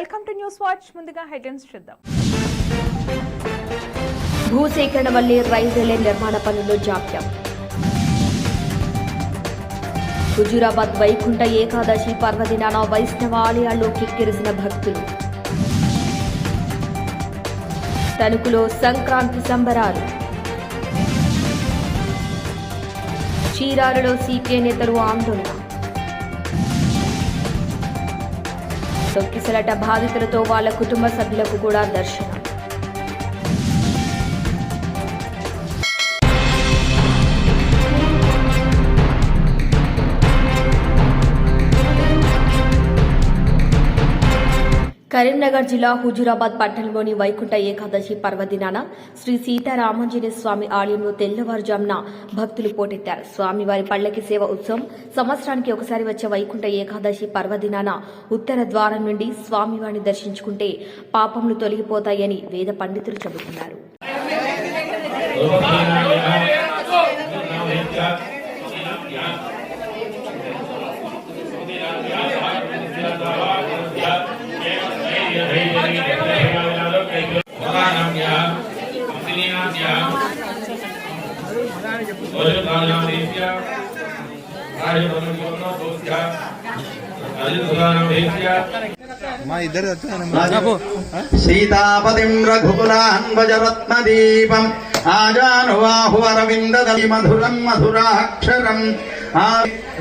Welcome to news watch. ముందుగా headlines చూద్దాం. భూసేకరణ వల్లే రైల్వే నిర్మాణ పనుల్లో జాప్యం. హుజూరాబాద్ వైకుంఠ ఏకాదశి పర్వదినాన వైష్ణవ ఆలయాల్లో కిక్కిరిసిన భక్తులు. తణుకులో సంక్రాంతి సంబరాలు. చీరాలలో సీకే నేతలు ఆందోళన. తొక్కిసలట బాధితులతో వాళ్ళ కుటుంబ సభ్యులకు కూడా దర్శనం. కరీంనగర్ జిల్లా హుజూరాబాద్ పట్టణంలోని వైకుంఠ ఏకాదశి పర్వదినాన శ్రీ సీతారామంజనే స్వామి ఆలయంలో తెల్లవారుజామున భక్తులు పోటెత్తారు. స్వామివారి పల్లకి సేవ ఉత్సవం సంవత్సరానికి ఒకసారి వచ్చే వైకుంఠ ఏకాదశి పర్వదినాన ఉత్తర ద్వారం నుండి స్వామివారిని దర్శించుకుంటే పాపములు తొలగిపోతాయని వేద పండితులు చెబుతున్నారు. సీతాపతిం రఘుకులాన్వజరత్నదీపం ఆజానువాహువరవిందదలి మధురం మధురాక్షరం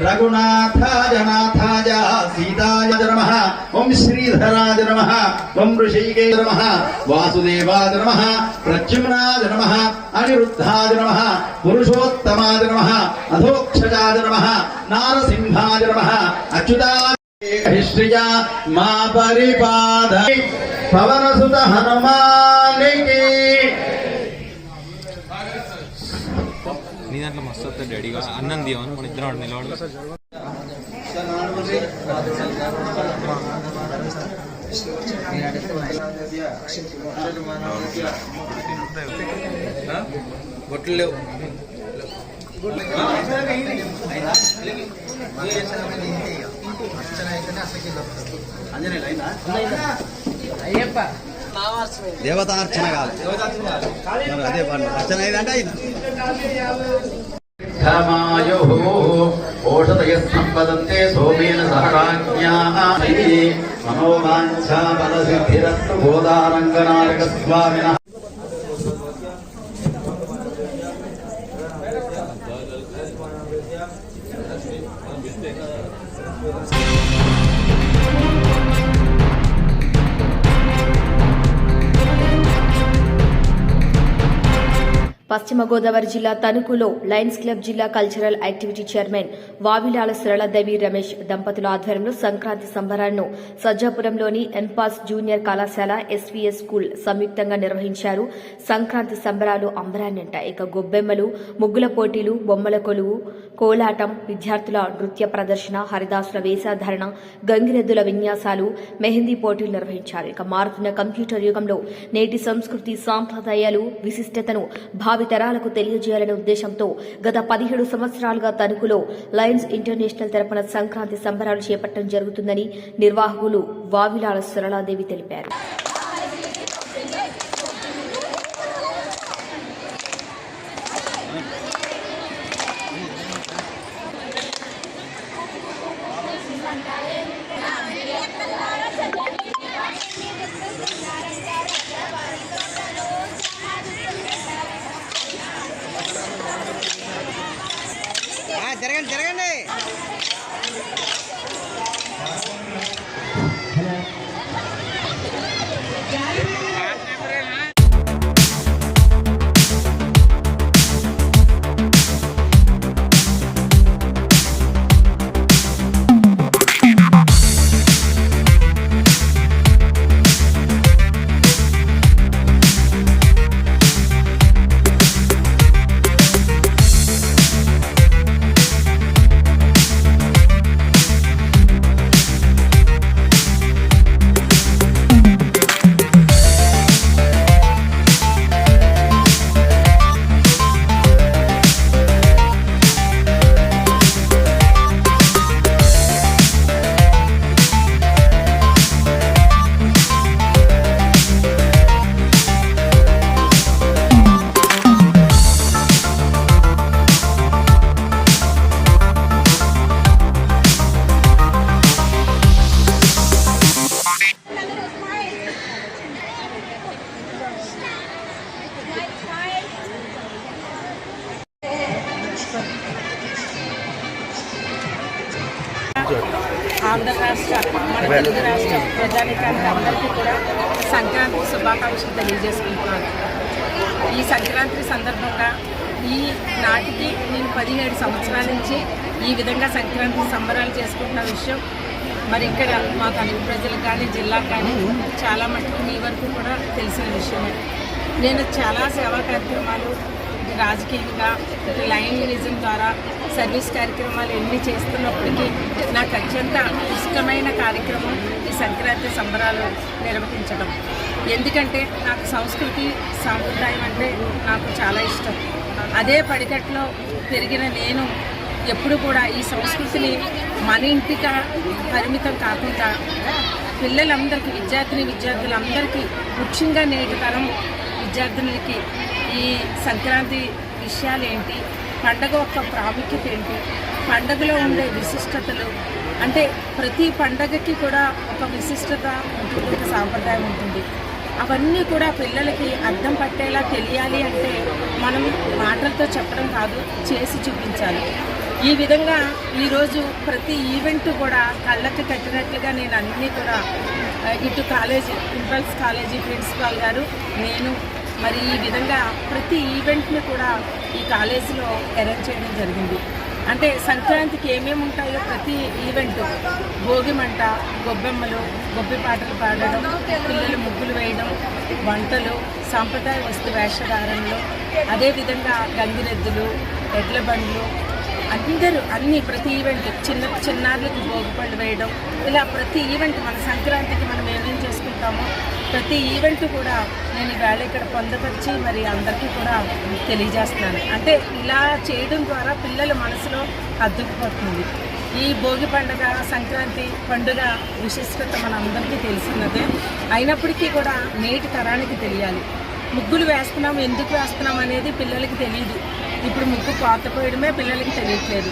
రఘునాథాయ నాథాయ సీతాయ నమ ఓం శ్రీధరాయ నమ ఓం ఋషికే నమ వాసుదేవాయ నమ ప్రద్యుమ్నాయ నమ అనిరుద్ధాయ నమ పురుషోత్తమాయ నమ అధోక్షజాయ నమ నారసింహాయ నమ అచ్యుతాయ హిష్ట్రియా మా పరిపాద పవనసుత హనుమానికి దాంట్లో మస్తు వస్తుంది డాడీగా అన్నం దియమని మన ఇద్దరు ఆడు నిలబడు బొట్లు లేవు దేవతార్చన కాదు అదే పండు అర్చన అయిందంటే అయింది ధర్మాయో ఓషధయ సోమేన సహరాజ్ఞా మనోవాంఛా గోదారంగనాయక స్వామిన పశ్చిమ గోదావరి జిల్లా తణుకులో లయన్స్ క్లబ్ జిల్లా cultural activity chairman Vavilala Saraladevi Ramesh దంపతుల ఆధ్వర్యంలో సంక్రాంతి సంబరాలను సజ్జాపురంలోని ఎన్పాస్ జూనియర్ కళాశాల ఎస్వీఎస్ స్కూల్ సంయుక్తంగా నిర్వహించారు. సంక్రాంతి సంబరాలు అంబరాన్నంట ఇక గొబ్బెమ్మలు ముగ్గుల పోటీలు బొమ్మల కొలువు కోలాటం విద్యార్థుల నృత్య ప్రదర్శన హరిదాసుల వేషధారణ గంగిరెద్దుల విన్యాసాలు మెహందీ పోటీలు నిర్వహించారు. ఇక మారుతున్న కంప్యూటర్ యుగంలో నేటి సంస్కృతి సాంప్రదాయాలు విశిష్టతను భావితరాలకు తెలియజేయాలనే ఉద్దేశంతో గత పదిహేడు సంవత్సరాలుగా తణుకులో లయన్స్ ఇంటర్నేషనల్ తరపున సంక్రాంతి సంబరాలు చేపట్టడం జరుగుతుందని నిర్వాహకులు వావిలాల సరళాదేవి తెలిపారు. ఆంధ్ర రాష్ట్ర మన తెలుగు రాష్ట్ర ప్రజానికానికి అందరికీ కూడా సంక్రాంతి శుభాకాంక్షలు తెలియజేసుకుంటున్నాను. ఈ సంక్రాంతి సందర్భంగా ఈ నాటికి నేను పదిహేడు సంవత్సరాల నుంచి ఈ విధంగా సంక్రాంతి సంబరాలు చేసుకుంటున్న విషయం మరి ఇక్కడ మా తెలుగు ప్రజలకు కానీ జిల్లాకు కానీ చాలా మటుకు మీ వరకు కూడా తెలిసిన విషయమే. నేను చాలా సేవా కార్యక్రమాలు రాజకీయంగా లైన్ విజన్ ద్వారా సర్వీస్ కార్యక్రమాలు ఎన్ని చేస్తున్నప్పటికీ నాకు అత్యంత ఇష్టమైన కార్యక్రమం ఈ సంక్రాంతి సంబరాలు నిర్వహించడం. ఎందుకంటే నాకు సంస్కృతి సాంప్రదాయం అంటే నాకు చాలా ఇష్టం. అదే పడికట్లో పెరిగిన నేను ఎప్పుడు కూడా ఈ సంస్కృతిని మన ఇంటికి పరిమితం కాకుండా పిల్లలందరికీ విద్యార్థిని విద్యార్థులందరికీ ముఖ్యంగా నేటి తరం విద్యార్థినులకి ఈ సంక్రాంతి విషయాలు ఏంటి పండగ యొక్క ప్రాముఖ్యత ఏంటి? పండగలో ఉండే విశిష్టతలు అంటే ప్రతి పండగకి కూడా ఒక విశిష్టత ఉంటుంది ఒక సాంప్రదాయం ఉంటుంది. అవన్నీ కూడా పిల్లలకి అర్థం పట్టేలా తెలియాలి అంటే మనం మాటలతో చెప్పడం కాదు చేసి చూపించాలి. ఈ విధంగా ఈరోజు ప్రతి ఈవెంట్ కూడా కళ్ళకి కట్టినట్లుగా నేను అన్నీ కూడా ఇటు కాలేజీ ప్రిన్సిపల్స్ కాలేజీ ప్రిన్సిపాల్ గారు నేను మరి ఈ విధంగా ప్రతి ఈవెంట్ని కూడా ఈ కాలేజీలో అరేంజ్ చేయడం జరిగింది. అంటే సంక్రాంతికి ఏమేమి ఉంటాయో ప్రతి ఈవెంట్ భోగి మంట గొబ్బెమ్మలు గొబ్బి పాటలు పాడడం పిల్లలు ముగ్గులు వేయడం వంటలు సాంప్రదాయ వస్తు వేషధారణలు అదేవిధంగా గంగిరెద్దులు ఎడ్ల బండ్లు అందరూ అన్ని ప్రతి ఈవెంట్ చిన్న చిన్నారులకు భోగిపళ్ళు వేయడం ఇలా ప్రతి ఈవెంట్ మన సంక్రాంతికి మనం ఏమేం చేస్తాము. ప్రతి ఈవెంట్ కూడా నేను ఈవేళ ఇక్కడ పొందపరిచి మరి అందరికీ కూడా తెలియజేస్తున్నాను. అంటే ఇలా చేయడం ద్వారా పిల్లల మనసులో అద్దుకుపోతుంది. ఈ భోగి పండుగ సంక్రాంతి పండుగ విశిష్టత మన అందరికీ తెలిసినదే. అయినప్పటికీ కూడా నేటి తరానికి తెలియాలి. ముగ్గులు వేస్తున్నాం ఎందుకు వేస్తున్నాం అనేది పిల్లలకి తెలియదు ఇప్పుడు ముగ్గు పోత పోయడమే పిల్లలకి తెలియట్లేదు.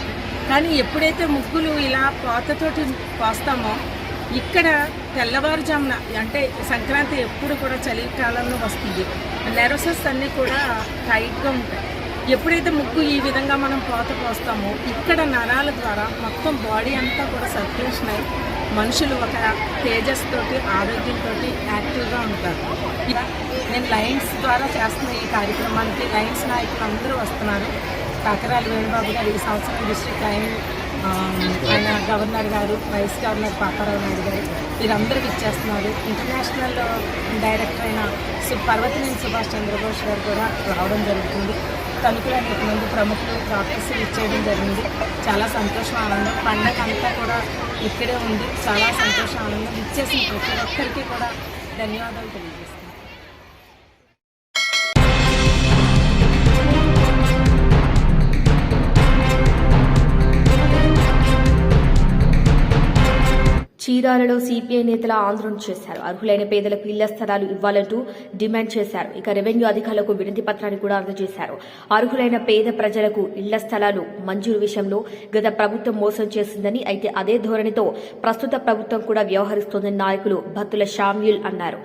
కానీ ఎప్పుడైతే ముగ్గులు ఇలా పాతతోటి పోస్తామో ఇక్కడ తెల్లవారుజామున అంటే సంక్రాంతి ఎప్పుడు కూడా చలికాలంలో వస్తుంది. నెరసెస్ అన్నీ కూడా టైట్గా ఉంటాయి. ఎప్పుడైతే ముక్కు ఈ విధంగా మనం పోత పోస్తామో ఇక్కడ నరాల ద్వారా మొత్తం బాడీ అంతా కూడా సర్క్యులేషన్ అయి మనుషులు ఒక తేజస్ తోటి ఆరోగ్యంతో యాక్టివ్గా ఉంటారు. నేను లైన్స్ ద్వారా చేస్తున్న ఈ కార్యక్రమానికి లైన్స్ నాయకులు అందరూ వస్తున్నారు. కాకరాలు వేణుబాబు గారు ఈ సంవత్సరం డిస్ట్రిక్ట్ లైన్ ఆయన governor garu vice governor Paparao Naidu garu వీరందరూ ఇచ్చేస్తున్నారు. ఇంటర్నేషనల్ డైరెక్టర్ అయిన పర్వతినేని సుభాష్ చంద్రబోస్ గారు కూడా రావడం జరుగుతుంది. తణుకులు అనేక మంది ప్రముఖులు డాక్టర్స్ ఇచ్చేయడం జరిగింది. చాలా సంతోషం ఆనందం. పండగ అంతా కూడా ఇక్కడే ఉంది. చాలా సంతోషం ఆనందం. ఇచ్చేసిన ప్రతి ఒక్కరికి కూడా ధన్యవాదాలు తెలియజేస్తాను చీరాలలో సిపిఐ నేతల ఆందోళన చేశారు. అర్హులైన పేదలకు ఇళ్ళ స్థలాలు ఇవ్వాలంటూ డిమాండ్ చేశారు. ఇక రెవెన్యూ అధికారులకు వినతి పత్రాన్ని కూడా అందజేశారు. అర్హులైన పేద ప్రజలకు ఇళ్ళ స్థలాలు మంజూరు విషయంలో గత ప్రభుత్వం మోసం చేసిందని అయితే అదే ధోరణితో ప్రస్తుత ప్రభుత్వం కూడా వ్యవహరిస్తోందని నాయకులు భత్తుల షామ్యుల్ అన్నారు.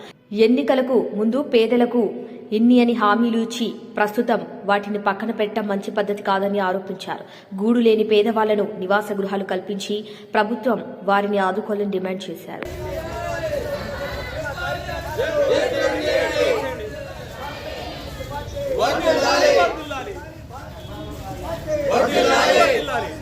ఎన్నికలకు ముందు పేదలకు ఎన్ని అని హామీలు ఇచ్చి ప్రస్తుతం వాటిని పక్కన పెట్టడం మంచి పద్ధతి కాదని ఆరోపించారు. గూడు లేని పేదవాళ్ళను నివాస గృహాలు కల్పించి ప్రభుత్వం వారిని ఆదుకోవాలని డిమాండ్ చేశారు. వర్ధిల్లాలి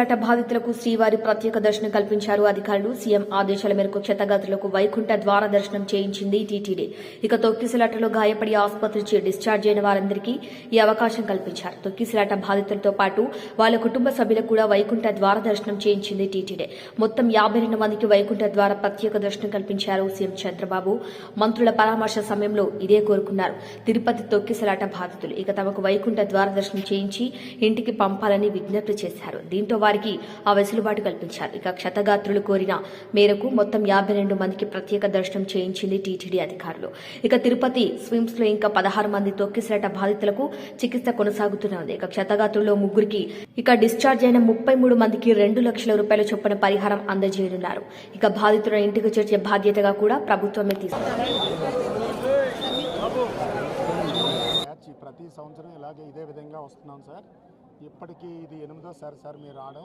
తిరుపతి తొక్కిసలాట బాధితులకు శ్రీవారి ప్రత్యేక దర్శనం కల్పించారు అధికారులు. సీఎం ఆదేశాల మేరకు క్షతగాతులకు వైకుంఠ ద్వార దర్శనం చేయించింది టీటీడీ. ఇక తొక్కిసలాటలో గాయపడి ఆసుపత్రి నుంచి డిశ్చార్జ్ అయిన వారందరికీ ఈ అవకాశం కల్పించారు. తొక్కిసలాట బాధితులతో పాటు వాళ్ళ కుటుంబ సభ్యులకు కూడా వైకుంఠ ద్వార దర్శనం చేయించింది టీటీడీ. మొత్తం యాభై రెండు మందికి వైకుంఠ ద్వార ప్రత్యేక దర్శనం కల్పించారు సీఎం చంద్రబాబు. మంత్రుల పరామర్శ సమయంలో ఇదే కోరుకున్నారు. తిరుపతి తొక్కిసలాట బాధితులు. ఇక తమకు వైకుంఠ ద్వార దర్శనం చేయించి ఇంటికి పంపాలని విజ్ఞప్తి చేశారు. దీంతో వారికి ఆ వెసులుబాటు కల్పించారు. ఇక క్షతగాత్రులు కోరిన మేరకు మొత్తం యాభై రెండు మందికి ప్రత్యేక దర్శనం చేయించింది టీటీడీ అధికారులు. ఇక తిరుపతి స్విమ్స్లో ఇంకా పదహారు మంది తొక్కిసలాట బాధితులకు చికిత్స కొనసాగుతూనే ఉంది. ఇక క్షతగాత్రుల్లో ముగ్గురికి ఇక డిశ్చార్జ్ అయిన ముప్పై మూడు మందికి రెండు లక్షల రూపాయల చొప్పున పరిహారం అందజేయనున్నారు. ఇక బాధితుల ఇంటికి చేర్చే బాధ్యతగా కూడా ప్రభుత్వమే తీసుకుంది. ప్రతి సంవత్సరం ఇలాగే ఇదే విధంగా వస్తున్నాం సార్ ఇప్పటికీ ఇది ఎనిమిదోసారి సార్ మీరు రావడం.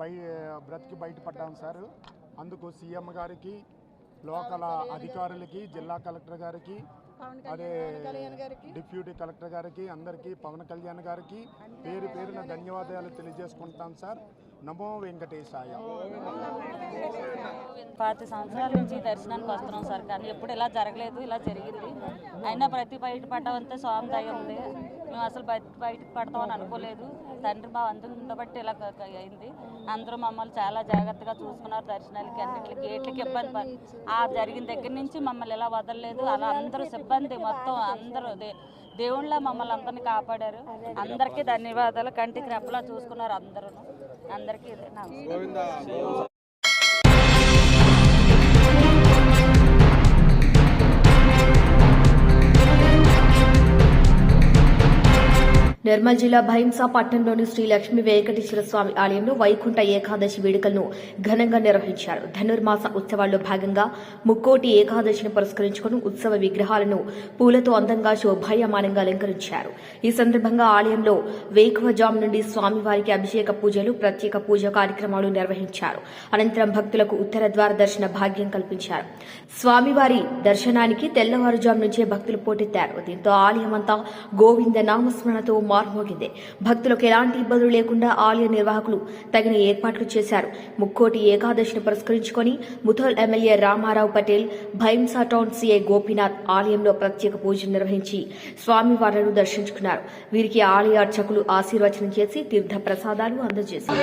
బయ బ్రతికి బయటపడ్డాం సార్. అందుకు సీఎం గారికి లోకల్ అధికారులకి జిల్లా కలెక్టర్ గారికి అదే డిప్యూటీ కలెక్టర్ గారికి అందరికీ పవన్ కళ్యాణ్ గారికి పేరు పేరున ధన్యవాదాలు తెలియజేసుకుంటాం సార్. నమో వెంకటేశాయ. పాతి సంవత్సరాల నుంచి దర్శనానికి వస్తున్నాం సార్ కానీ ఎప్పుడు ఇలా జరగలేదు ఇలా జరిగింది. అయినా ప్రతి బయట పడ్డామంటే స్వామి దయ ఉంది. మేము అసలు బయట పడతామని అనుకోలేదు. తండ్రి మా అందరూ బట్టి ఇలా అయింది. అందరూ మమ్మల్ని చాలా జాగ్రత్తగా చూసుకున్నారు దర్శనాలకి అన్నిటికి గేట్లకి ఇబ్బంది ఆ జరిగిన దగ్గర నుంచి మమ్మల్ని ఇలా వదలలేదు. అలా అందరూ సిబ్బంది మొత్తం అందరూ దే- దేవుళ్ళ మమ్మల్ని అందరినీ కాపాడారు. అందరికీ ధన్యవాదాలు. కంటికి రెప్పలా చూసుకున్నారు అందరూ అందరికీ నిర్మల్ జిల్లా భైంసా పట్టణంలోని శ్రీ లక్ష్మీ వెంకటేశ్వర స్వామి ఆలయంలో వైకుంఠ ఏకాదశి వేడుకలను ఘనంగా నిర్వహించారు. ధనుర్మాస ఉత్సవాల్లో భాగంగా ముక్కోటి ఏకాదశిని పురస్కరించుకుని ఉత్సవ విగ్రహాలను పూలతో అందంగా శోభాయమానంగా అలంకరించారు. ఈ సందర్భంగా ఆలయంలో వేకువజాము నుండి స్వామివారికి అభిషేక పూజలు ప్రత్యేక పూజ కార్యక్రమాలు నిర్వహించారు. అనంతరం భక్తులకు ఉత్తర ద్వార దర్శన భాగ్యం కల్పించారు. స్వామివారి దర్శనానికి తెల్లవారుజాము నుంచే భక్తులు పోటెత్తారు. దీంతో ఆలయం అంతా గోవింద నామస్మరణతో మార్మోగింది భక్తులకు ఎలాంటి ఇబ్బందులు లేకుండా ఆలయ నిర్వాహకులు తగిన ఏర్పాట్లు చేశారు ముక్కోటి ఏకాదశిని పురస్కరించుకొని Mudhol MLA Ramarao Patel Bhainsa town CI Gopinath ఆలయంలో ప్రత్యేక పూజలు నిర్వహించి స్వామివార్లను దర్శించుకున్నారు వీరికి ఆలయ అర్చకులు ఆశీర్వచనం చేసి తీర్థ ప్రసాదాలు అందజేశారు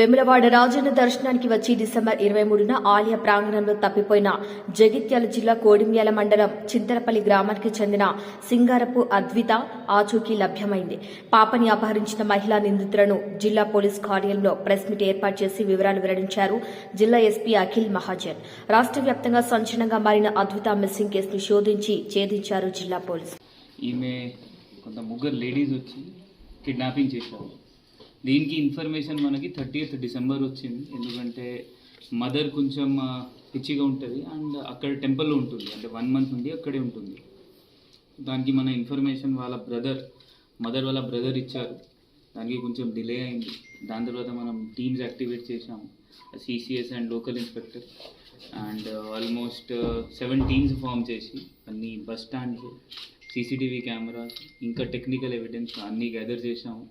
వెములవాడ రాజన్న దర్శనానికి వచ్చి డిసెంబర్ ఇరవై మూడున ఆలయ ప్రాంగణంలో తప్పిపోయిన జగిత్యాల జిల్లా కోడిమ్యాల మండలం చింతలపల్లి గ్రామానికి చెందిన సింగారపు అద్విత ఆచూకీ లభ్యమైంది. పాపని అపహరించిన మహిళా నిందితులను జిల్లా పోలీస్ కార్యాలయంలో ప్రెస్ మీట్ ఏర్పాటు చేసి వివరాలు వెల్లడించారు జిల్లా ఎస్పీ అఖిల్ మహాజన్. రాష్ట్ర వ్యాప్తంగా సంచలనంగా మారిన అద్విత మిస్సింగ్ కేసును శోధించి ఛేదించారు జిల్లా పోలీస్ ఈమె కొంత ముగ్గురు లేడీస్ వచ్చి కిడ్నాపింగ్ చేశారు. దీనికి ఇన్ఫర్మేషన్ మనకి థర్టీయత్ డిసెంబర్ వచ్చింది. ఎందుకంటే మదర్ కొంచెం పిచ్చిగా ఉంటుంది. అండ్ అక్కడ టెంపుల్లో ఉంటుంది. అంటే వన్ మంత్ ఉండి అక్కడే ఉంటుంది. దానికి మన ఇన్ఫర్మేషన్ వాళ్ళ బ్రదర్ మదర్ వాళ్ళ బ్రదర్ ఇచ్చారు. దానికి కొంచెం డిలే అయింది. దాని తర్వాత మనం టీమ్స్ యాక్టివేట్ చేసాము CCS and local inspector and almost seven teams form చేసి అన్ని బస్ స్టాండ్స్ సీసీటీవీ కెమెరాస్ ఇంకా టెక్నికల్ ఎవిడెన్స్ అన్నీ గ్యాదర్ చేసాము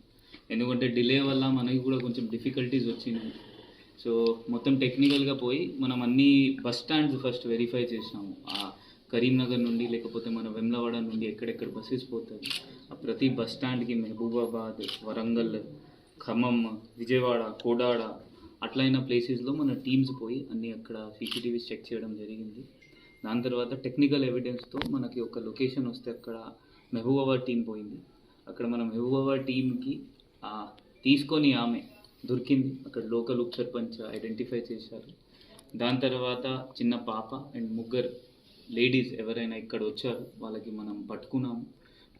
ఎందుకంటే డిలే వల్ల మనకి కూడా కొంచెం డిఫికల్టీస్ వచ్చినాయి. సో మొత్తం టెక్నికల్గా పోయి మనం అన్ని బస్ స్టాండ్స్ ఫస్ట్ వెరిఫై చేసాము ఆ కరీంనగర్ నుండి లేకపోతే మన వెమ్లవాడ నుండి ఎక్కడెక్కడ బస్సెస్ పోతాయి. ఆ ప్రతి బస్ స్టాండ్కి మహబూబాబాద్ వరంగల్ ఖమ్మం విజయవాడ కోడాడ అట్లైన ప్లేసెస్లో మన టీమ్స్ పోయి అన్ని అక్కడ సీసీటీవీస్ చెక్ చేయడం జరిగింది. దాని తర్వాత టెక్నికల్ ఎవిడెన్స్తో మనకి ఒక లొకేషన్ వస్తే అక్కడ మహబూబాబాద్ టీం పోయింది. అక్కడ మన మహబూబాబాద్ టీంకి తీసుకొని ఆమె దొరికింది. అక్కడ లోకల్ ఉప సర్పంచ్ ఐడెంటిఫై చేశారు. దాని తర్వాత చిన్న పాప అండ్ ముగ్గురు లేడీస్ ఎవరైనా ఇక్కడ వచ్చారు వాళ్ళకి మనం పట్టుకున్నాము.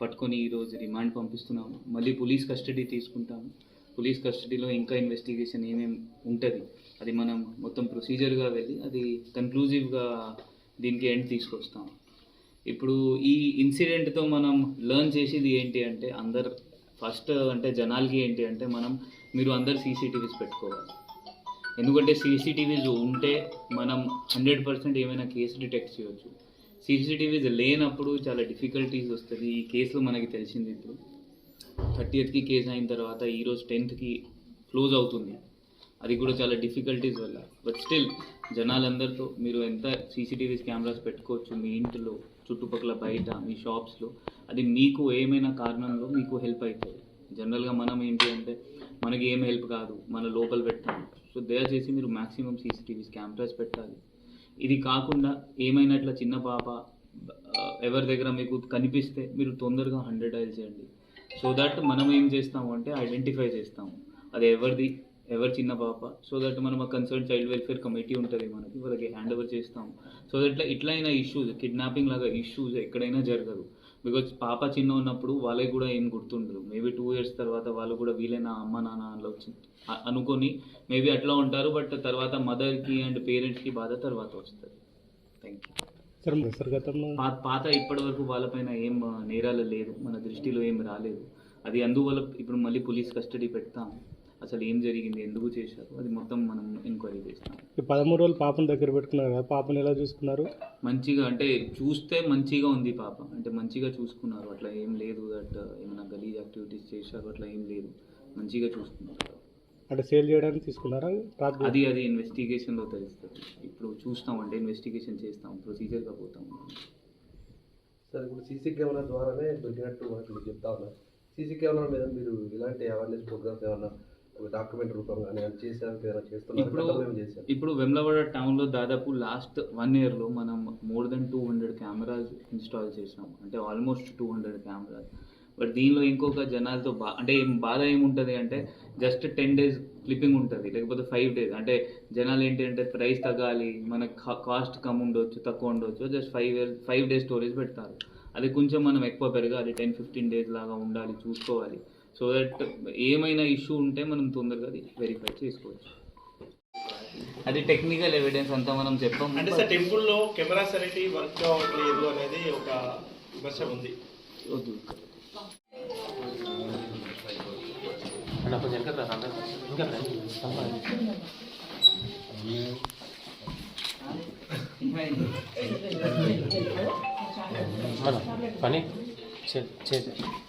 పట్టుకొని ఈరోజు రిమాండ్ పంపిస్తున్నాము. మళ్ళీ పోలీస్ కస్టడీ తీసుకుంటాము. పోలీస్ కస్టడీలో ఇంకా ఇన్వెస్టిగేషన్ ఏమేమి ఉంటుంది అది మనం మొత్తం ప్రొసీజర్గా వెళ్ళి అది కన్క్లూజివ్గా దీనికి ఎండ్ తీసుకొస్తాం ఇప్పుడు ఈ ఇన్సిడెంట్తో మనం లర్న్ చేసేది ఏంటి అంటే అందరు ఫస్ట్ అంటే జనాలకి ఏంటి అంటే మనం మీరు అందరు సీసీటీవీస్ పెట్టుకోవాలి. ఎందుకంటే సీసీటీవీస్ ఉంటే మనం హండ్రెడ్ పర్సెంట్ ఏమైనా కేసు డిటెక్ట్ చేయొచ్చు. సీసీటీవీస్ లేనప్పుడు చాలా డిఫికల్టీస్ వస్తుంది. ఈ కేసులో మనకి తెలిసింది ఇప్పుడు. థర్టీయత్కి కేసు అయిన తర్వాత ఈరోజు టెన్త్కి క్లోజ్ అవుతుంది. అది కూడా చాలా డిఫికల్టీస్ వల్ల. బట్ స్టిల్ జనాలందరితో మీరు ఎంత సీసీటీవీస్ కెమెరాస్ పెట్టుకోవచ్చు మీ ఇంటిలో చుట్టుపక్కల బయట మీ షాప్స్లో అది మీకు ఏమైనా కారణంలో మీకు హెల్ప్ అవుతుంది జనరల్గా మనం ఏంటి అంటే మనకి ఏం హెల్ప్ కాదు మన లోపల పెట్టాలి. సో దయచేసి మీరు మ్యాక్సిమం సీసీటీవీస్ కెమెరాస్ పెట్టాలి. ఇది కాకుండా ఏమైనా ఇట్లా చిన్న పాప ఎవరి దగ్గర మీకు కనిపిస్తే మీరు తొందరగా హండ్రెడ్ డైల్ చేయండి. సో దట్ మనం ఏం చేస్తాము అంటే ఐడెంటిఫై చేస్తాము. అది ఎవరిది ఎవరి చిన్న పాప సో దట్ మనం ఆ కన్సర్న్ చైల్డ్ వెల్ఫేర్ కమిటీ ఉంటుంది మనకి వాళ్ళకి హ్యాండ్ ఓవర్ చేస్తాము సో దట్ ఇట్లా ఇట్లయినా ఇష్యూస్ కిడ్నాపింగ్ లాగా ఇష్యూస్ ఎక్కడైనా జరగదు. బికాజ్ పాప చిన్న ఉన్నప్పుడు వాళ్ళకి కూడా ఏం గుర్తుండదు. మేబీ టూ ఇయర్స్ తర్వాత వాళ్ళు కూడా వీలైన అమ్మ నాన్న అ- అనుకొని మేబీ అట్లా ఉంటారు బట్ తర్వాత మదర్కి అండ్ పేరెంట్స్కి బాధ తర్వాత వస్తుంది. థ్యాంక్ యూ పాత ఇప్పటి వరకు వాళ్ళపైన ఏం నేరాలు లేదు. మన దృష్టిలో ఏం రాలేదు. అది అందువల్ల ఇప్పుడు మళ్ళీ పోలీస్ కస్టడీ పెడతాం. అసలు ఏం జరిగింది? ఎందుకు చేశారు? అది మొత్తం మనం ఎంక్వైరీ చేస్తాం. ఈ పదమూడు రోజులు పాపను దగ్గర పెట్టుకున్నారు కదా పాపను ఎలా చూసుకున్నారు? మంచిగా అంటే చూస్తే మంచిగా ఉంది పాప. అంటే మంచిగా చూసుకున్నారు. అట్లా ఏం లేదు దట్ ఏమైనా గలీజ్ యాక్టివిటీస్ చేశారు అట్లా ఏం లేదు. మంచిగా చూసుకున్నారు. అంటే సేల్ చేయడానికి తీసుకున్నారా? అది అది ఇన్వెస్టిగేషన్లో తెలుస్తుంది. ఇప్పుడు చూస్తాం అంటే ఇన్వెస్టిగేషన్ చేస్తాం ప్రొసీజర్గా పోతాం. సార్ ఇప్పుడు సీసీ కెమెరా ద్వారానే దొరికినట్టు మనకు చెప్తా ఉన్నారు. సీసీ కెమెరా మీద మీరు ఇలాంటి అవేర్నెస్ ప్రోగ్రామ్స్ ఏమన్నా డాక్యుమెంట్ రూపంగా చేస్తున్నారు ఇప్పుడు వెమ్లవాడ టౌన్లో దాదాపు లాస్ట్ వన్ ఇయర్లో మనం more than two hundred cameras install చేసాం అంటే almost two hundred cameras but దీనిలో ఇంకొక జనాలతో బా అంటే ఏం బాధ ఏముంటుంది అంటే జస్ట్ టెన్ డేస్ క్లిప్పింగ్ ఉంటుంది లేకపోతే ఫైవ్ డేస్ అంటే జనాలు ఏంటి అంటే ప్రైస్ తగ్గాలి మనకు కాస్ట్ కమ్ ఉండొచ్చు తక్కువ ఉండొచ్చు just five five days storage పెడతారు. అది కొంచెం మనం ఎక్కువ పెరగాలి టెన్ ఫిఫ్టీన్ డేస్ లాగా ఉండాలి చూసుకోవాలి. సో దట్ ఏమైనా ఇష్యూ ఉంటే మనం తొందరగా అది వెరిఫై చేసుకోవచ్చు. అది టెక్నికల్ ఎవిడెన్స్ అంతా మనం చెప్పాం అంటే సార్ టెంపుల్లో కెమెరాస్ అనేవి వర్క్ అవ్వట్లేదు అనేది ఒక విమర్శ ఉంది. వద్దు. పని.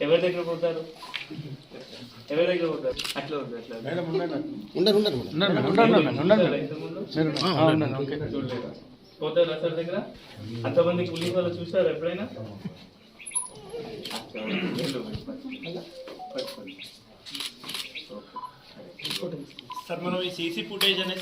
ఎవరి దగ్గర పోతారు ఎవరి దగ్గర పోతారు అట్లా వద్దు అట్లా వద్దు. చూడలేదా? పోతారా సార్ దగ్గర? అంతమంది పోలీసు వాళ్ళు చూసారు ఎప్పుడైనా? సార్ మనం ఈ సీసీ ఫుటేజ్ అనేది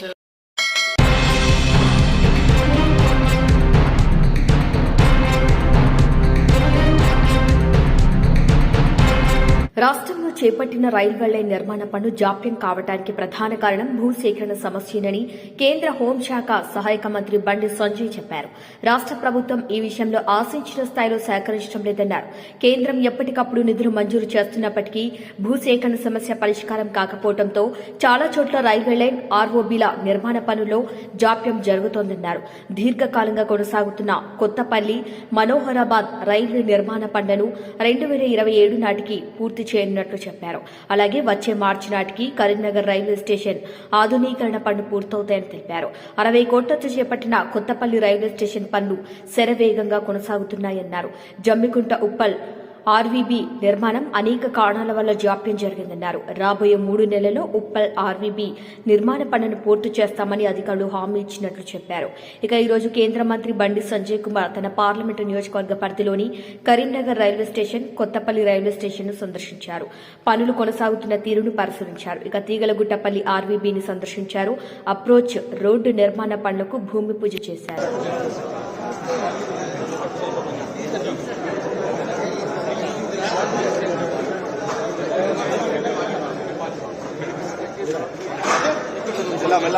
రాష్ట్రంలో చేపట్టిన రైల్వే లైన్ నిర్మాణ పనులు జాప్యం కావడానికి ప్రధాన కారణం భూసేకరణ సమస్యనని కేంద్ర హోంశాఖ సహాయక మంత్రి బండి సంజయ్ చెప్పారు. రాష్ట్ర ప్రభుత్వం ఈ విషయంలో ఆశించిన స్థాయిలో సహకరించడం లేదన్నారు. కేంద్రం ఎప్పటికప్పుడు నిధులు మంజూరు చేస్తున్నప్పటికీ భూసేకరణ సమస్య పరిష్కారం కాకపోవడంతో చాలా చోట్ల రైల్వే లైన్ ఆర్ఓబీల నిర్మాణ పనుల్లో జాప్యం జరుగుతోందన్నారు. దీర్ఘకాలంగా కొనసాగుతున్న కొత్తపల్లి మనోహరాబాద్ రైల్వే నిర్మాణ పనులను రెండు వేల ఇరవై ఏడు నాటికి పూర్తి చేయనున్నట్లు చెప్పారు. అలాగే వచ్చే మార్చి నాటికి కరీంనగర్ రైల్వే స్టేషన్ ఆధునీకరణ పనులు పూర్తవుతాయని తెలిపారు. అరవై కోట్లతో చేపట్టిన కొత్తపల్లి రైల్వే స్టేషన్ పనులు శరవేగంగా కొనసాగుతున్నాయన్నారు. జమ్మికుంట ఉప్పల్ ఆర్వీబీ నిర్మాణం అనేక కారణాల వల్ల జాప్యం జరిగిందన్నారు. రాబోయే మూడు నెలల్లో ఉప్పల్ ఆర్వీబీ నిర్మాణ పనులను పూర్తి చేస్తామని అధికారులు హామీ ఇచ్చినట్లు చెప్పారు. ఇక ఈ రోజు కేంద్ర మంత్రి బండి సంజయ్ కుమార్ తన పార్లమెంటు నియోజకవర్గ పరిధిలోని Karimnagar railway station Kothapalli railway స్టేషన్ను సందర్శించారు. పనులు కొనసాగుతున్న తీరును పరిశీలించారు. ఇక తీగలగుట్టపల్లి ఆర్వీబీని సందర్శించారు. అప్రోచ్ రోడ్డు నిర్మాణ పనులకు భూమి పూజ చేశారు.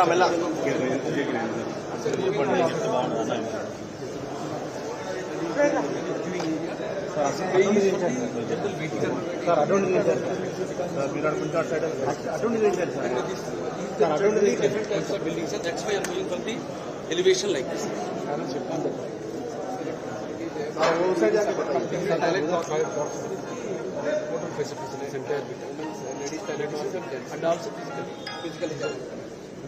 మెల్ల మెల్ల మెల్ల సార్ అటువంటి సార్ మీరు అనుకుంటే అటు సైడ్ అటువంటి సార్ సార్ అటువంటి buildings, sir. That's why I'm going for the elevation like this. वो साइड जाके Toilet box, toilet box. Total facilities, entire bit. Ladies toilet is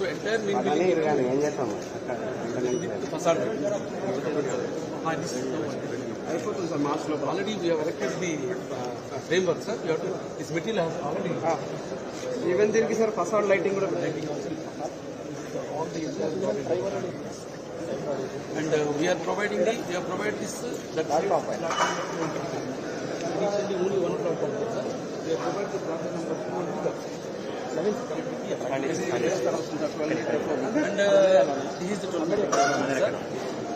So entire main building ఏం చేస్తాము with facade. Ah, this is the one. అయిపోతుంది sir మార్చ్లో already we erected the frame work sir you to this material has already even దీనికి sir facade lighting కూడా lighting and we're providing the we're provide this that initially only one flat sir we're provide the plot number and uh, this is the total sir.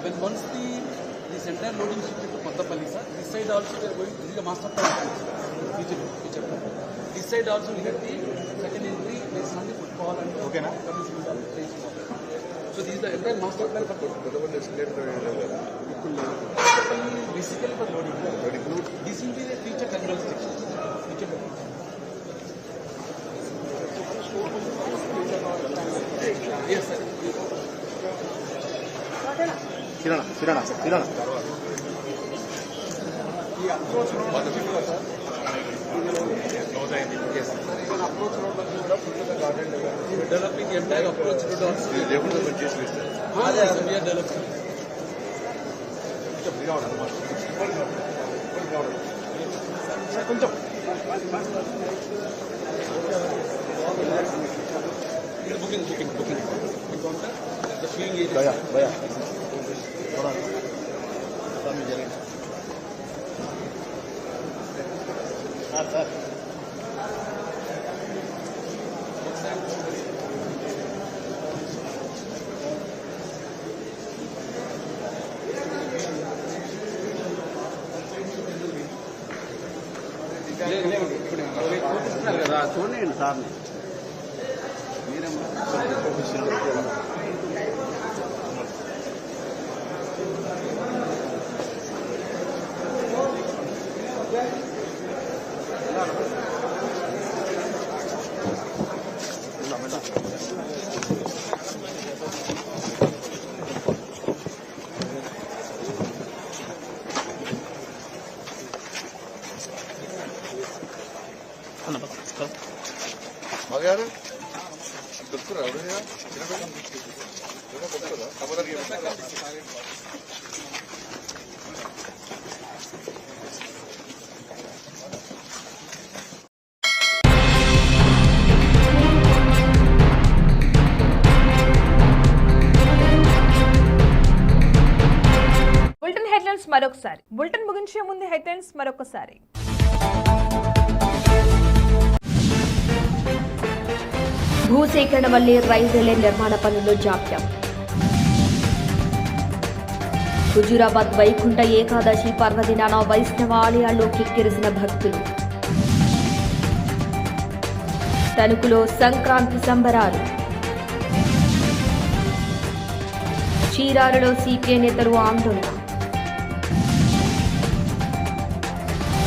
When once the this entire loading shifted to Kottapalli, sir, this side also we are going. This is the master plan. Future, future. This side also we have the second entry based on the footfall and okay, na? So this is the entire master plan for Kottapalli. Basically for loading. This will be the future terminal section. Future terminal. Yes, sir. కిరణ కిరణ కిరణ Yes. Even approach road also we have put the garden development. We are developing the entire approach road also. Ah, yes, sir, we are developing. కొంచెం booking booking booking counter the feeling area భయా భయా sir sir కదా చూడండి sir Okay? ముగించే ముందు headlines మరొకసారి. భూసేకరణ వల్లే రైల్వే నిర్మాణ పనుల్లో జాప్యం. హుజూరాబాద్ వైకుంఠ ఏకాదశి పర్వదినాన వైష్ణవ ఆలయాల్లో కిక్కిరిసిన భక్తులు. తణుకులో సంక్రాంతి సంబరాలు. చీరాలలో సీపీఐ నేతలు ఆందోళన.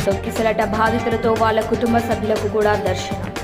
తొక్కిసలాట బాధితులతో వాళ్ళ కుటుంబ సభ్యులకు కూడా దర్శనం.